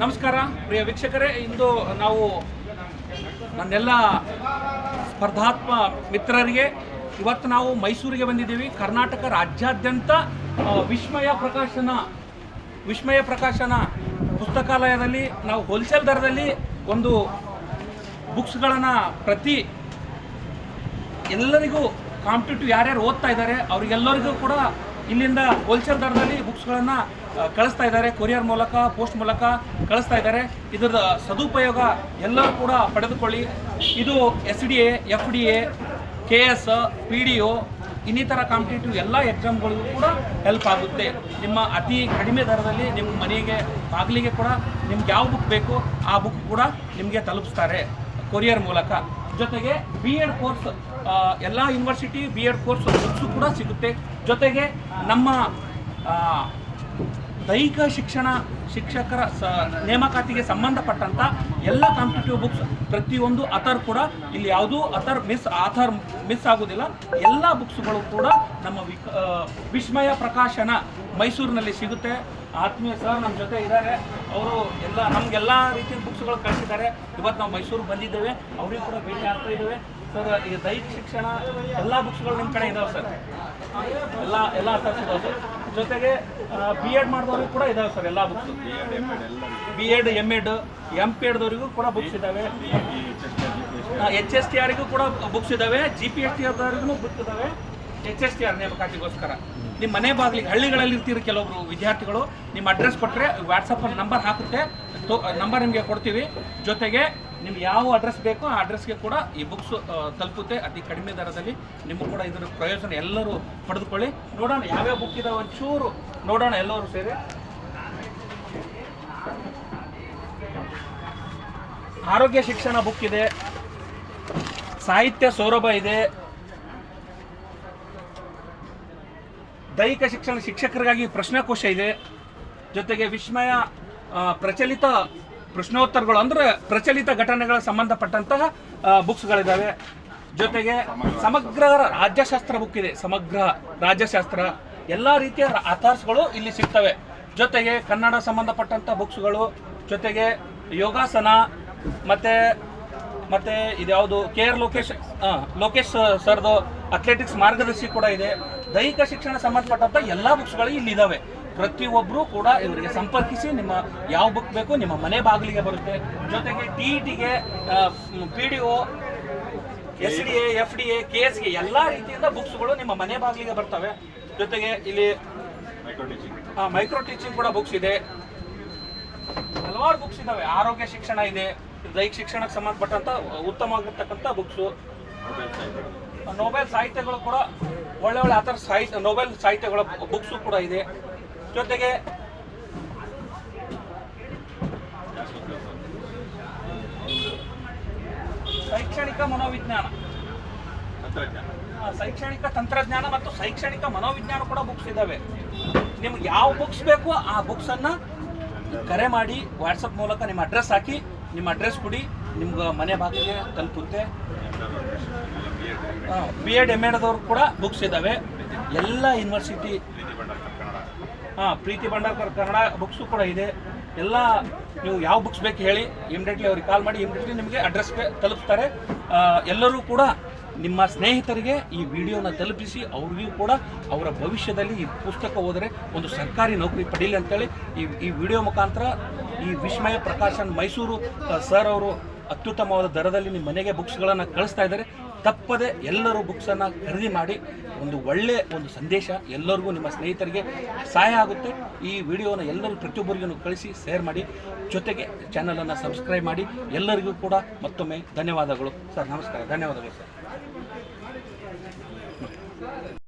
ನಮಸ್ಕಾರ, ಪ್ರಿಯ ವೀಕ್ಷಕರೇ, ಇಂದು ನಾವು ನನ್ನೆಲ್ಲ ಸ್ಪರ್ಧಾತ್ಮ ಮಿತ್ರರಿಗೆ, ಇವತ್ತು ನಾವು ಮೈಸೂರಿಗೆ ಬಂದಿದ್ದೀವಿ. ಕರ್ನಾಟಕ ರಾಜ್ಯಾದ್ಯಂತ ವಿಸ್ಮಯ ಪ್ರಕಾಶನ ವಿಸ್ಮಯ ಪ್ರಕಾಶನ ಪುಸ್ತಕಾಲಯದಲ್ಲಿ, ನಾವು ಹೋಲ್ಸೇಲ್ ದರದಲ್ಲಿ ಒಂದು ಬುಕ್ಸ್ಗಳನ್ನು ಪ್ರತಿ ಎಲ್ಲರಿಗೂ ಕಾಂಪಿಟೇಟಿವ್ ಯಾರ್ಯಾರು ಓದ್ತಾ ಇದ್ದಾರೆ, ಅವರಿಗೆಲ್ಲರಿಗೂ ಕೂಡ ಇಲ್ಲಿಂದ ಹೋಲ್ಸೇಲ್ ದರದಲ್ಲಿ ಬುಕ್ಸ್ಗಳನ್ನು ಕಳಿಸ್ತಾ ಇದ್ದಾರೆ. ಕೊರಿಯರ್ ಮೂಲಕ, ಪೋಸ್ಟ್ ಮೂಲಕ ಕಳಿಸ್ತಾ ಇದ್ದಾರೆ. ಇದರ ಸದುಪಯೋಗ ಎಲ್ಲರೂ ಕೂಡ ಪಡೆದುಕೊಳ್ಳಿ. ಇದು S D A, F D A, K S, P D O, ಇನ್ನಿತರ ಕಾಂಪಿಟೇಟಿವ್ ಎಲ್ಲ ಎಕ್ಸಾಮ್ಗಳಿಗೂ ಕೂಡ ಹೆಲ್ಪ್ ಆಗುತ್ತೆ. ನಿಮ್ಮ ಅತಿ ಕಡಿಮೆ ದರದಲ್ಲಿ ನಿಮ್ಮ ಮನೆಗೆ, ಬಾಗಿಲಿಗೆ ಕೂಡ ನಿಮ್ಗೆ ಯಾವ ಬುಕ್ ಬೇಕು, ಆ ಬುಕ್ ಕೂಡ ನಿಮಗೆ ತಲುಪಿಸ್ತಾರೆ ಕೊರಿಯರ್ ಮೂಲಕ. ಜೊತೆಗೆ ಬಿ ಎಡ್ ಕೋರ್ಸ್ ಎಲ್ಲ university B Ed course books ಕೂಡ ಸಿಗುತ್ತೆ. ಜೊತೆಗೆ ನಮ್ಮ ದೈಹಿಕ ಶಿಕ್ಷಣ ಶಿಕ್ಷಕರ ಸ, ನೇಮಕಾತಿಗೆ ಸಂಬಂಧಪಟ್ಟಂಥ ಎಲ್ಲ ಕಾಂಪಿಟೇಟಿವ್ ಬುಕ್ಸ್ ಪ್ರತಿಯೊಂದು ಅಥರ್ ಕೂಡ ಇಲ್ಲಿ ಯಾವುದೂ ಅಥರ್ ಮಿಸ್ ಆಥರ್ ಮಿಸ್ ಆಗೋದಿಲ್ಲ. ಎಲ್ಲ ಬುಕ್ಸ್ಗಳು ಕೂಡ ನಮ್ಮ ವಿಸ್ಮಯ ಪ್ರಕಾಶನ ಮೈಸೂರಿನಲ್ಲಿ ಸಿಗುತ್ತೆ. ಆತ್ಮೀಯ ಸರ್ ನಮ್ಮ ಜೊತೆ ಇದ್ದಾರೆ. ಅವರು ಎಲ್ಲ, ನಮಗೆಲ್ಲ ರೀತಿಯ ಬುಕ್ಸ್ಗಳು ಕಳಿಸಿದ್ದಾರೆ. ಇವತ್ತು ನಾವು ಮೈಸೂರು ಬಂದಿದ್ದೇವೆ. ಅವರಿಗೂ ಕೂಡ ಭೇಟಿ ಆಗ್ತಾ ಇದ್ದೇವೆ. ಸರ್ ಈಗ ದೈಹಿಕ ಶಿಕ್ಷಣ ಎಲ್ಲ ಬುಕ್ಸ್ಗಳು ನಿಮ್ಮ ಕಡೆ ಇದಾವೆ ಸರ್ ಎಲ್ಲ ಎಲ್ಲ ಅಥರ್ಸ್ ಇದಾವೆ ಜೊತೆಗೆ ಬಿ ಎಡ್ ಮಾಡಿದವ್ರಿಗೂ ಕೂಡ ಇದಾವೆ ಸರ್ ಎಲ್ಲ books B Ed M Ed M P ಎಡ್ದವರಿಗೂ ಕೂಡ ಬುಕ್ಸ್ ಇದ್ದಾವೆ ಎಚ್ ಎಸ್ ಟಿ ಆರ್ಗೂ ಕೂಡ ಬುಕ್ಸ್ ಇದ್ದಾವೆ ಜಿ ಪಿ ಎಸ್ ಟಿ ಆರ್ದವರಿಗೂ ಬುಕ್ಸ್ ಇದ್ದಾವೆ ಎಚ್ ಎಸ್ ಟಿ ನೇಮಕಾತಿಗೋಸ್ಕರ ನಿಮ್ಮ ಮನೆ ಬಾಗಿಲಿಗೆ, ಹಳ್ಳಿಗಳಲ್ಲಿ ಇರ್ತೀರಿ ಕೆಲವೊಬ್ರು ವಿದ್ಯಾರ್ಥಿಗಳು ನಿಮ್ಮ ಅಡ್ರೆಸ್ ಕೊಟ್ಟರೆ ವಾಟ್ಸಪ್ಪಲ್ಲಿ ನಂಬರ್ ಹಾಕುತ್ತೆ ನಂಬರ್ ನಿಮಗೆ ಕೊಡ್ತೀವಿ. ಜೊತೆಗೆ ನಿಮ್ಗೆ ಯಾವ ಅಡ್ರೆಸ್ ಬೇಕೋ ಆ ಅಡ್ರೆಸ್ಗೆ ಕೂಡ ಈ ಬುಕ್ಸ್ ತಲುಪುತ್ತೆ. ಅತಿ ಕಡಿಮೆ ದರದಲ್ಲಿ ನಿಮ್ಗೆ ಕೂಡ ಇದರ ಪ್ರಯೋಜನ ಎಲ್ಲರೂ ಪಡೆದುಕೊಳ್ಳಿ. ನೋಡೋಣ, ಯಾವ್ಯಾವ ಬುಕ್ ಇದಾವೆ ಒಂಚೂರು ನೋಡೋಣ ಎಲ್ಲರೂ ಸೇರಿ. ಆರೋಗ್ಯ ಶಿಕ್ಷಣ ಬುಕ್ ಇದೆ. ಸಾಹಿತ್ಯ ಸೌರಭ ಇದೆ. ದೈಹಿಕ ಶಿಕ್ಷಣ ಶಿಕ್ಷಕರಿಗಾಗಿ ಪ್ರಶ್ನಕೋಶ ಇದೆ. ಜೊತೆಗೆ ವಿಸ್ಮಯ ಪ್ರಚಲಿತ ಪ್ರಶ್ನೋತ್ತರಗಳು ಅಂದರೆ ಪ್ರಚಲಿತ ಘಟನೆಗಳ ಸಂಬಂಧಪಟ್ಟಂತಹ ಬುಕ್ಸ್ಗಳಿದ್ದಾವೆ. ಜೊತೆಗೆ ಸಮಗ್ರ ರಾಜ್ಯಶಾಸ್ತ್ರ ಬುಕ್ ಇದೆ. ಸಮಗ್ರ ರಾಜ್ಯಶಾಸ್ತ್ರ. ಎಲ್ಲ ರೀತಿಯ ಅಥಾರ್ಸ್ಗಳು ಇಲ್ಲಿ ಸಿಗ್ತವೆ. ಜೊತೆಗೆ ಕನ್ನಡ ಸಂಬಂಧಪಟ್ಟಂಥ ಬುಕ್ಸ್ಗಳು. ಜೊತೆಗೆ ಯೋಗಾಸನ. ಮತ್ತು, ಮತ್ತೆ ಇದ್ಯಾವುದು? ಕೆ ಆರ್ ಲೋಕೇಶ್ ಲೋಕೇಶ್ ಸರ್ದು ಅಥ್ಲೆಟಿಕ್ಸ್ ಮಾರ್ಗದರ್ಶಿ ಕೂಡ ಇದೆ. ದೈಹಿಕ ಶಿಕ್ಷಣ ಸಂಬಂಧಪಟ್ಟಂಥ ಎಲ್ಲ ಬುಕ್ಸ್ಗಳು ಇಲ್ಲಿದ್ದಾವೆ ಪ್ರತಿಯೊಬ್ಬರು ಕೂಡ ಇವರಿಗೆ ಸಂಪರ್ಕಿಸಿ ನಿಮ್ಮ ಯಾವ ಬುಕ್ ಬೇಕು ನಿಮ್ಮ ಮನೆ ಬಾಗಿಲಿಗೆ ಬರುತ್ತೆ. ಜೊತೆಗೆ ಟಿ ಇ ಟಿಗೆ P D O S D A F D A K ಎಸ್ಗೆ ಎಲ್ಲ ರೀತಿಯಿಂದ ಬುಕ್ಸ್ಗಳು ನಿಮ್ಮ ಮನೆ ಬಾಗಿಲಿಗೆ ಬರ್ತವೆ. ಜೊತೆಗೆ ಇಲ್ಲಿ ಮೈಕ್ರೋ ಟೀಚಿಂಗ್ ಕೂಡ ಬುಕ್ಸ್ ಇದೆ. ಹಲವಾರು ಬುಕ್ಸ್ ಇದಾವೆ. ಆರೋಗ್ಯ ಶಿಕ್ಷಣ ಇದೆ. ದೈಹಿಕ ಶಿಕ್ಷಣಕ್ಕೆ ಸಂಬಂಧಪಟ್ಟಂತ ಉತ್ತಮವಾಗಿರ್ತಕ್ಕಂಥ ಬುಕ್ಸು ನೋಬೆಲ್ ಸಾಹಿತ್ಯಗಳು ಕೂಡ ಒಳ್ಳೆ ಒಳ್ಳೆ ಆತರ ಸಾಹಿತ್ಯ ನೋಬೆಲ್ ಸಾಹಿತ್ಯಗಳ ಬುಕ್ಸು ಕೂಡ ಇದೆ. ಜೊತೆಗೆ ಶೈಕ್ಷಣಿಕ ಮನೋವಿಜ್ಞಾನ. ಶೈಕ್ಷಣಿಕ ತಂತ್ರಜ್ಞಾನ ಮತ್ತು ಶೈಕ್ಷಣಿಕ ಮನೋವಿಜ್ಞಾನ ಕೂಡ ಬುಕ್ಸ್ ಇದಾವೆ. ನಿಮ್ಗೆ ಯಾವ ಬುಕ್ಸ್ ಬೇಕು ಆ ಬುಕ್ಸ್ ಅನ್ನ ಕರೆ ಮಾಡಿ ವಾಟ್ಸಪ್ ಮೂಲಕ ನಿಮ್ಮ ಅಡ್ರೆಸ್ ಹಾಕಿ, ನಿಮ್ಮ ಅಡ್ರೆಸ್ ಕೊಡಿ. ನಿಮ್ಗೆ ಮನೆ ಬಾಗಿಲಿಗೆ ತಲುಪುತ್ತೆ. ಬಿ ಎಡ್ ಎಂ ಎಡ್ದವ್ರು ಕೂಡ ಬುಕ್ಸ್ ಇದ್ದಾವೆ ಎಲ್ಲ ಯೂನಿವರ್ಸಿಟಿ ಹಾಂ, ಪ್ರೀತಿ ಭಂಡಾರ್ಕರ್ ಕನ್ನಡ ಬುಕ್ಸು ಕೂಡ ಇದೆ. ಎಲ್ಲ ನೀವು ಯಾವ ಬುಕ್ಸ್ ಬೇಕು ಹೇಳಿ ಇಮಿಡಿಯೇಟ್ಲಿ ಅವ್ರಿಗೆ ಕಾಲ್ ಮಾಡಿ ಇಮಿಡಿಯೇಟ್ಲಿ ನಿಮಗೆ ಅಡ್ರೆಸ್ಗೆ ತಲುಪ್ತಾರೆ. ಎಲ್ಲರೂ ಕೂಡ ನಿಮ್ಮ ಸ್ನೇಹಿತರಿಗೆ ಈ ವಿಡಿಯೋನ ತಲುಪಿಸಿ, ಅವ್ರಿಗೂ ಕೂಡ ಅವರ ಭವಿಷ್ಯದಲ್ಲಿ ಈ ಪುಸ್ತಕ ಹೋದರೆ ಒಂದು ಸರ್ಕಾರಿ ನೌಕರಿ ಪಡೀಲಿ ಅಂತೇಳಿ ಈ ಈ ವಿಡಿಯೋ ಮುಖಾಂತರ ಈ ವಿಸ್ಮಯ ಪ್ರಕಾಶನ್ ಮೈಸೂರು ಸರ್ ಅವರು ಅತ್ಯುತ್ತಮವಾದ ದರದಲ್ಲಿ ನಿಮ್ಮ ಮನೆಗೆ ಬುಕ್ಸ್ಗಳನ್ನು ಕಳಿಸ್ತಾ ಇದ್ದಾರೆ. ತಪ್ಪದೆ ಎಲ್ಲರೂ ಬುಕ್ಸನ್ನು ಖರೀದಿ ಮಾಡಿ ಒಂದು ಒಳ್ಳೆಯ ಒಂದು ಸಂದೇಶ ಎಲ್ಲರಿಗೂ ನಿಮ್ಮ ಸ್ನೇಹಿತರಿಗೆ ಸಹಾಯ ಆಗುತ್ತೆ. ಈ ವಿಡಿಯೋನ ಎಲ್ಲರೂ ಪ್ರತಿಯೊಬ್ಬರಿಗೂ ಕಳಿಸಿ, ಶೇರ್ ಮಾಡಿ, ಜೊತೆಗೆ ಚಾನಲನ್ನು ಸಬ್ಸ್ಕ್ರೈಬ್ ಮಾಡಿ ಎಲ್ಲರಿಗೂ ಕೂಡ ಮತ್ತೊಮ್ಮೆ ಧನ್ಯವಾದಗಳು. ಸರ್, ನಮಸ್ಕಾರ. ಧನ್ಯವಾದಗಳು, ಸರ್.